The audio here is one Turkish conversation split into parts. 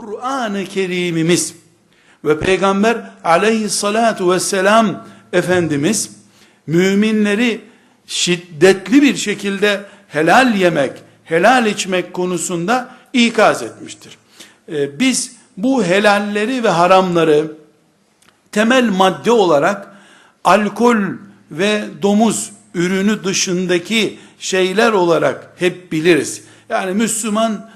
Kur'an-ı Kerimimiz ve Peygamber aleyhissalatu vesselam Efendimiz müminleri şiddetli bir şekilde helal yemek, helal içmek konusunda ikaz etmiştir. Ee, biz bu helalleri ve haramları temel madde olarak alkol ve domuz ürünü dışındaki şeyler olarak hep biliriz. Yani Müslüman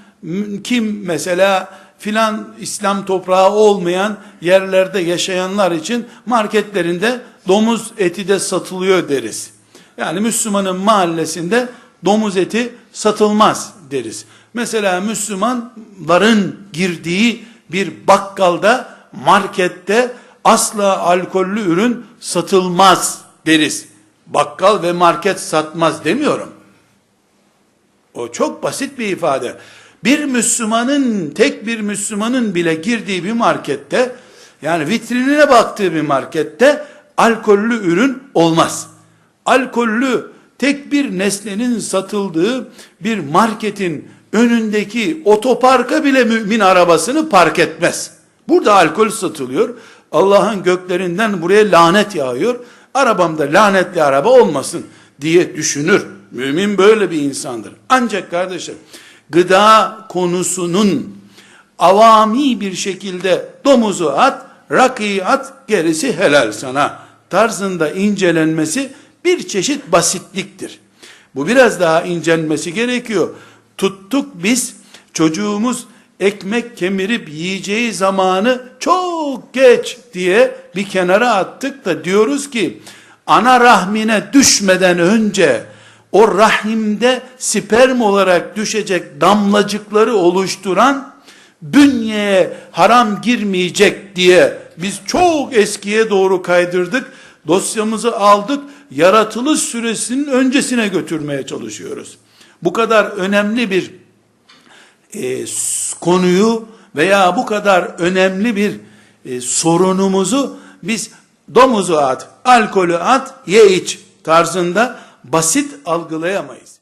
kim mesela filan İslam toprağı olmayan yerlerde yaşayanlar için marketlerinde domuz eti de satılıyor deriz. Yani Müslümanın mahallesinde domuz eti satılmaz deriz. Mesela Müslümanların girdiği bir bakkalda, markette asla alkollü ürün satılmaz deriz. Bakkal ve market satmaz demiyorum. O çok basit bir ifade. Bir Müslümanın, tek bir Müslümanın bile girdiği bir markette, yani vitrinine baktığı bir markette alkollü ürün olmaz. Alkollü tek bir nesnenin satıldığı bir marketin önündeki otoparka bile mümin arabasını park etmez. Burada alkol satılıyor. Allah'ın göklerinden buraya lanet yağıyor. Arabamda lanetli araba olmasın diye düşünür. Mümin böyle bir insandır. Ancak kardeşim gıda konusunun avami bir şekilde domuzu at, rakıyı at, gerisi helal sana tarzında incelenmesi bir çeşit basitliktir. Bu biraz daha incelmesi gerekiyor. Tuttuk biz çocuğumuz ekmek kemirip yiyeceği zamanı çok geç diye bir kenara attık da diyoruz ki ana rahmine düşmeden önce o rahimde sperm olarak düşecek damlacıkları oluşturan bünyeye haram girmeyecek diye biz çok eskiye doğru kaydırdık. Dosyamızı aldık. Yaratılış süresinin öncesine götürmeye çalışıyoruz. Bu kadar önemli bir e, konuyu veya bu kadar önemli bir e, sorunumuzu biz domuzu at, alkolü at, ye iç tarzında basit algılayamayız.